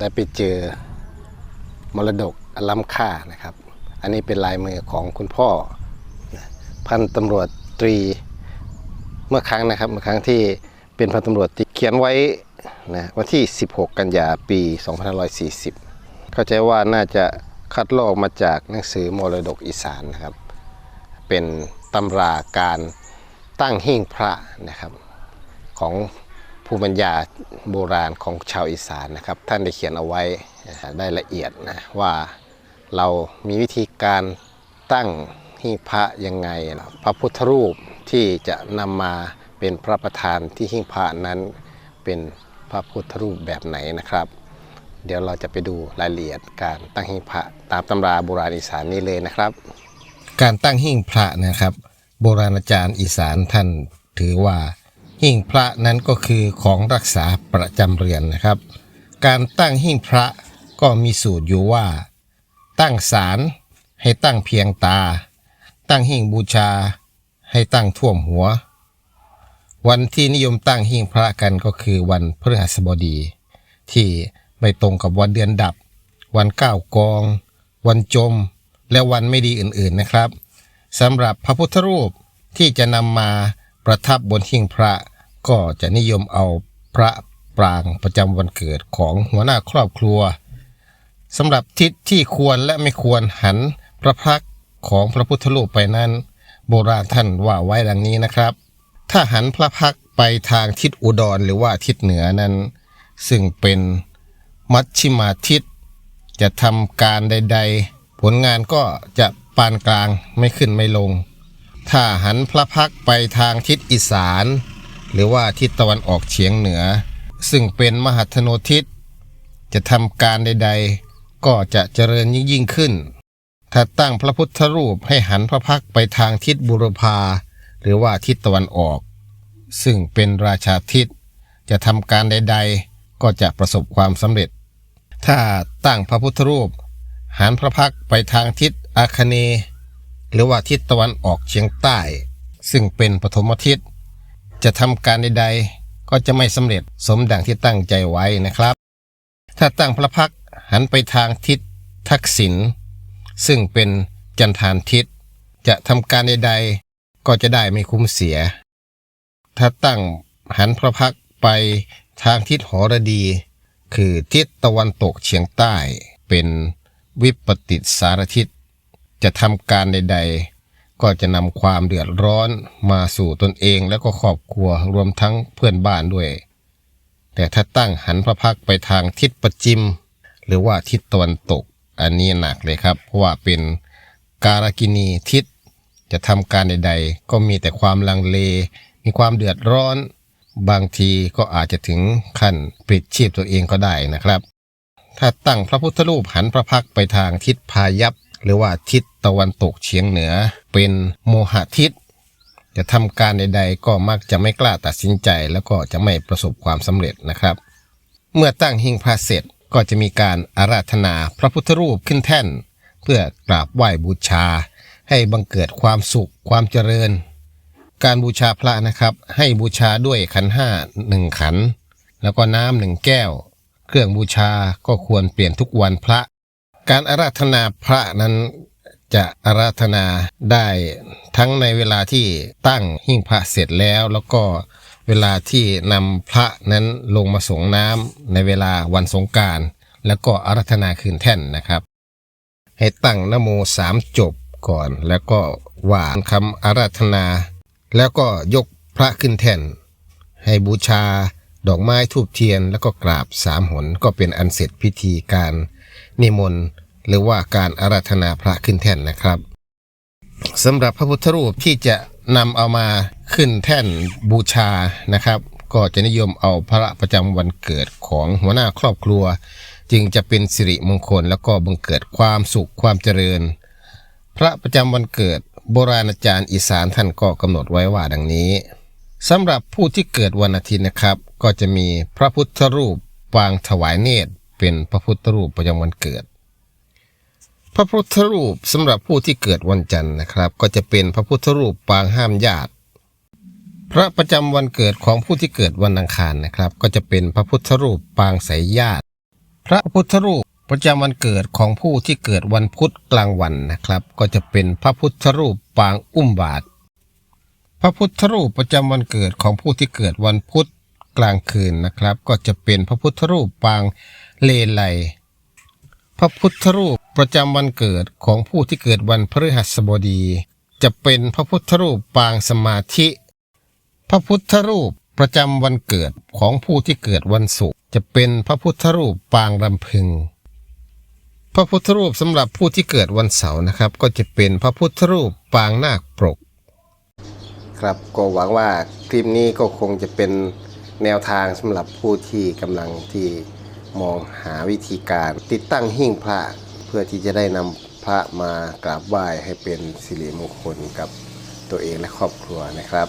ได้ไปเจอมรดกอล้ำค่านะครับ อันนี้เป็นลายมือของคุณพ่อ พันตำรวจตรีเมื่อครั้งนะครับเมื่อครั้งที่เป็นพันตำรวจตรีเขียนไว้นะวันที่ 16 กันยาปี 2540 เข้าใจว่าน่าจะคัดลอกมาจากหนังสือมรดกอีสานนะครับ เป็นตำราการตั้งหิ้งพระนะครับของ ภูมิปัญญาโบราณของชาวอีสานนะครับ ท่านได้เขียนเอาไว้ได้ละเอียดนะว่าเรามีวิธีการตั้งหิ้งพระยังไง พระพุทธรูปที่จะนำมาเป็นพระประธานที่หิ้งพระนั้นเป็นพระพุทธรูปแบบไหนนะครับ เดี๋ยวเราจะไปดูรายละเอียดการตั้งหิ้งพระตามตำราโบราณอีสานนี้เลยนะครับ การตั้งหิ้งพระนะครับ โบราณอาจารย์อีสานท่านถือว่า หิ้งพระนั้นก็คือของรักษาประจำเรือนนะครับ การตั้งหิ้งพระก็มีสูตรอยู่ว่า ตั้งศาลให้ตั้งเพียงตา ตั้งหิ้งบูชา ให้ตั้งท่วมหัว วันที่นิยมตั้งหิ้งพระกันก็คือวันพฤหัสบดี ที่ไม่ตรงกับวันเดือนดับ วันเก้ากอง วันจม และวันไม่ดีอื่นๆนะครับสำหรับพระพุทธรูปที่จะนำมา ประทับบนหิ้งพระก็จะนิยมเอาพระปรางประจำวันเกิดของหัวหน้าครอบครัวสำหรับทิศที่ควรและไม่ควรหันพระพักของพระพุทธรูปไปนั้น โบราณท่านว่าไว้ดังนี้นะครับ ถ้าหันพระพักไปทางทิศอุดรหรือว่าทิศเหนือนั้น ซึ่งเป็นมัชชิมาทิศจะทำการใด ๆ ผลงานก็จะปานกลางไม่ขึ้นไม่ลง ถ้าหันพระพักไปทางทิศ อีสาน หรือว่าทิศตะวันออกเฉียงเหนือ ซึ่งเป็นมหัทโนทิศ จะทำการใด ๆ ก็จะเจริญยิ่งยิ่งขึ้น ถ้าตั้งพระพุทธรูปให้หันพระพักไปทางทิศบุรพา หรือว่าทิศตะวันออก ซึ่งเป็นราชาทิศ จะทำการใด ๆ ก็จะประสบความสำเร็จ ถ้าตั้งพระพุทธรูป หันพระพักไปทางทิศอาคเน หรือว่าทิศตะวันออกเฉียงใต้ ซึ่งเป็นปฐมทิศจะทำการใดๆ ก็จะไม่สำเร็จสมดังที่ตั้งใจไว้นะครับ ถ้าตั้งพระพักหันไปทางทิศทักษิณซึ่งเป็นจันทานทิศจะทำการใดๆ ก็จะได้ไม่คุ้มเสีย ถ้าตั้งหันพระพักไปทางทิศหรดี คือทิศตะวันตกเฉียงใต้เป็นวิปติสารทิศจะทำการใดๆ ก็จะนำความเดือดร้อนมาสู่ตนเองแล้วก็ครอบครัวรวมทั้งเพื่อนบ้านด้วย แต่ถ้าตั้งหันพระพักไปทางทิศประจิม หรือว่าทิศตะวันตก อันนี้หนักเลยครับเพราะว่าเป็นการกินีทิศ จะทำการใด ๆ ก็มีแต่ความลังเล มีความเดือดร้อน บางทีก็อาจจะถึงขั้นปลิดชีพตัวเองก็ได้นะครับ ถ้าตั้งพระพุทธรูปหันพระพักไปทางทิศพายัพ หรือว่าทิศตะวันตกเฉียงเหนือ เป็นโมหะทิศจะทำการใด ๆ ก็มักจะไม่กล้าตัดสินใจ แล้วก็จะไม่ประสบความสำเร็จนะครับ เมื่อตั้งหิ้งพระเสร็จก็จะมีการอาราธนาพระพุทธรูปขึ้นแท่น เพื่อกราบไหว้บูชา ให้บังเกิดความสุขความเจริญ การบูชาพระนะครับ ให้บูชาด้วยขันห้าหนึ่งขัน แล้วก็น้ำหนึ่งแก้ว เครื่องบูชาก็ควรเปลี่ยนทุกวันพระ การอาราธนาพระนั้นจะอาราธนาได้ทั้งในเวลาที่ตั้งหิ้งพระเสร็จแล้วแล้วก็เวลาที่นำพระนั้นลงมาส่งน้ำในเวลาวันสงการแล้วก็อาราธนาคืนแท่นนะครับ ให้ตั้งนโมสามจบก่อน แล้วก็ว่าคำอาราธนา แล้วก็ยกพระขึ้นแท่น ให้บูชาดอกไม้ทูบเทียน แล้วก็กราบสามหนก็เป็นอันเสร็จพิธีการนิมนต์ หรือว่าการอาราธนาพระขึ้นแท่นนะครับสำหรับพระพุทธรูปที่จะนำเอามาขึ้นแท่นบูชานะครับ ก็จะนิยมเอาพระประจำวันเกิดของหัวหน้าครอบครัว จึงจะเป็นสิริมงคลแล้วก็บังเกิดความสุขความเจริญ พระประจำวันเกิดโบราณอาจารย์อีสานท่านก็กำหนดไว้ว่าดังนี้สำหรับผู้ที่เกิดวันอาทิตย์นะครับ ก็จะมีพระพุทธรูปปางถวายเนตร เป็นพระพุทธรูปประจำวันเกิด พระพุทธรูปสำหรับผู้ที่เกิดวันจันทร์นะครับ ก็จะเป็นพระพุทธรูปปางห้ามญาติ พระประจำวันเกิดของผู้ที่เกิดวันอังคารนะครับ ก็จะเป็นพระพุทธรูปปางสายญาติ พระพุทธรูปประจำวันเกิดของผู้ที่เกิดวันพุธกลางวันนะครับ ก็จะเป็นพระพุทธรูปปางอุ้มบาท พระพุทธรูปประจำวันเกิดของผู้ที่เกิดวันพุธกลางคืนนะครับ ก็จะเป็นพระพุทธรูปปางเลไล พระพุทธรูปประจำวันเกิดของผู้ที่เกิดวันพฤหัสบดี จะเป็นพระพุทธรูปปางสมาธิ พระพุทธรูปประจำวันเกิดของผู้ที่เกิดวันศุกร์จะเป็นพระพุทธรูปปางรำพึง พระพุทธรูปสำหรับผู้ที่เกิดวันเสาร์นะครับ ก็จะเป็นพระพุทธรูปปางนาคปรก ครับก็หวังว่าคลิปนี้ก็คงจะเป็นแนวทางสำหรับผู้ที่กำลังที่ มองหาวิธีการติดตั้งหิ้งพระเพื่อที่จะได้นำพระมากราบไหว้ให้เป็นสิริมงคลกับตัวเองและครอบครัวนะครับ